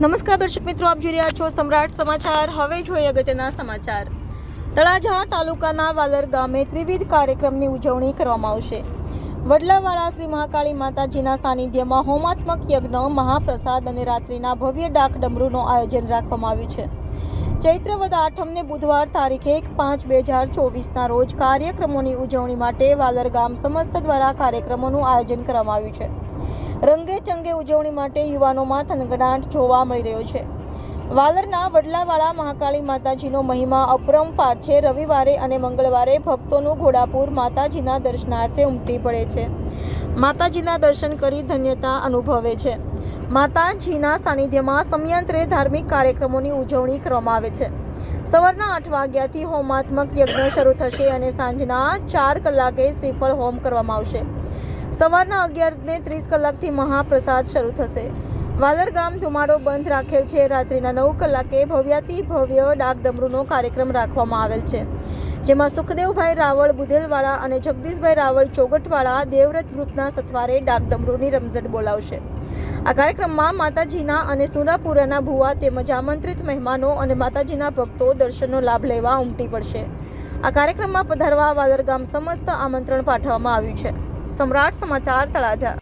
નમસ્કાર દર્શક મિત્રો, આપ જોઈ રહ્યા છો સમ્રાટ સમાચાર. હવે જોઈએ અગત્યના સમાચાર. તળાજા તાલુકાના વાલર ગામે ત્રિવિધ કાર્યક્રમની ઉજવણી કરવામાં આવશે. વડલાવાળા શ્રી મહાકાળી માતાજીના સાનિધ્યમાં હોમાત્મક યજ્ઞ, મહાપ્રસાદ અને રાત્રિના ભવ્ય ડાક ડમરૂનું આયોજન રાખવામાં આવ્યું છે. ચૈત્રવદ આઠમને બુધવાર તારીખ એક પાંચ બે હજાર ચોવીસના રોજ કાર્યક્રમોની ઉજવણી માટે વાલર ગામ સમસ્ત દ્વારા કાર્યક્રમોનું આયોજન કરવામાં આવ્યું છે. રંગે ચંગે ઉજવણી માટે યુવાનોમાં થનગનાટ જોવા મળી રહ્યો છે. વાલરના વડલાવાળા મહાકાળી માતાજીનો મહિમા અપરંપાર છે. રવિવારે અને મંગળવારે ભક્તોનું ઘોડાપુર માતાજીના દર્શનાર્થે ઉમટી પડે છે. માતાજીના દર્શન કરી ધન્યતા અનુભવે છે. માતાજીના સાનિધ્યમાં સમયાંતરે ધાર્મિક કાર્યક્રમોની ઉજવણી કરવામાં આવે છે. સવારના આઠ વાગ્યાથી હોમાત્મક યજ્ઞ શરૂ થશે અને સાંજના ચાર કલાકે શ્રીફળ હોમ કરવામાં આવશે. સવારના અગિયારને ત્રીસ કલાકથી મહાપ્રસાદ શરૂ થશે. વાલર ગામ ધુમાડો બંધ રાખેલ છે. રાત્રિના નવ કલાકે ભવ્યાતિ ભવ્ય ડાક ડમરૂનો કાર્યક્રમ રાખવામાં આવેલ છે. જેમાં સુખદેવભાઈ રાવળ બુધેલવાળા અને જગદીશભાઈ રાવળ ચોગટવાળા દેવવ્રત ગ્રુપના સથવારે ડાક ડમરૂની રમઝટ બોલાવશે. આ કાર્યક્રમમાં માતાજીના અને સુરાપુરાના ભુવા તેમજ આમંત્રિત મહેમાનો અને માતાજીના ભક્તો દર્શનનો લાભ લેવા ઉમટી પડશે. આ કાર્યક્રમમાં પધારવા વાલર ગામ સમસ્ત આમંત્રણ પાઠવવામાં આવ્યું છે. સમ્રાટ સમાચાર તળાજા